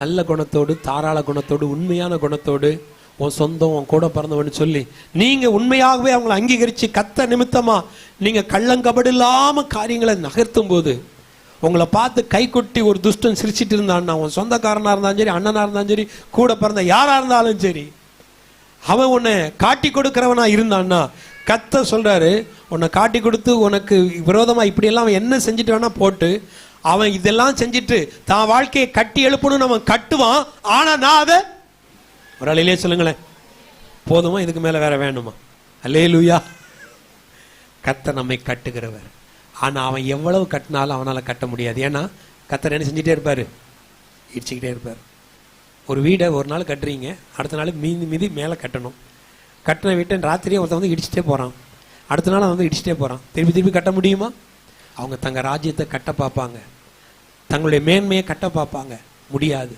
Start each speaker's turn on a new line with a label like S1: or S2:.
S1: நல்ல குணத்தோடு தாராள குணத்தோடு உண்மையான குணத்தோடு உன் சொந்தம் உன் கூட பிறந்தவன்னு சொல்லி நீங்க உண்மையாகவே அவங்களை அங்கீகரிச்சு கத்த நிமித்தமா நீங்க கள்ளங்கபடு இல்லாம காரியங்களை நகர்த்தும் போது உங்களை பார்த்து கை கொட்டி ஒரு துஷ்டன் சிரிச்சிட்டு இருந்தான்னா உன் சொந்தக்காரனா இருந்தாலும் சரி அண்ணனா இருந்தாலும் சரி கூட பிறந்த யாரா இருந்தாலும் சரி அவன் உன்னை காட்டி கொடுக்கிறவனா இருந்தான்னா கத்த சொல்றாரு உன்னை காட்டி கொடுத்து உனக்கு விரோதமா இப்படியெல்லாம் அவன் என்ன செஞ்சுட்டு வேணா போட்டு அவன் இதெல்லாம் செஞ்சுட்டு தான் வாழ்க்கையை கட்டி எழுப்பணும்னு அவன் கட்டுவான். ஆனா நான் அதை ஒரு அலையிலே சொல்லுங்களேன். போதுமா? இதுக்கு மேல வேற வேணுமா? அல்லே லூயா கத்த நம்மை கட்டுகிறவர். ஆனா அவன் எவ்வளவு கட்டினாலும் அவனால கட்ட முடியாது. ஏன்னா கத்தர் என்ன செஞ்சுட்டே இருப்பாரு? இடிச்சுக்கிட்டே இருப்பார். ஒரு வீடை ஒரு நாள் கட்டுறீங்க அடுத்த நாள் மீதி மீதி மேலே கட்டணும். கட்டின வீட்டை ராத்திரியே ஒருத்தன் வந்து இடிச்சிட்டே போகிறான் அடுத்த நாள் அவன் வந்து இடிச்சிட்டே போகிறான் திருப்பி திருப்பி கட்ட முடியுமா? அவங்க தங்க ராஜ்யத்தை கட்ட பார்ப்பாங்க. தங்களுடைய மேன்மையை கட்ட பார்ப்பாங்க. முடியாது.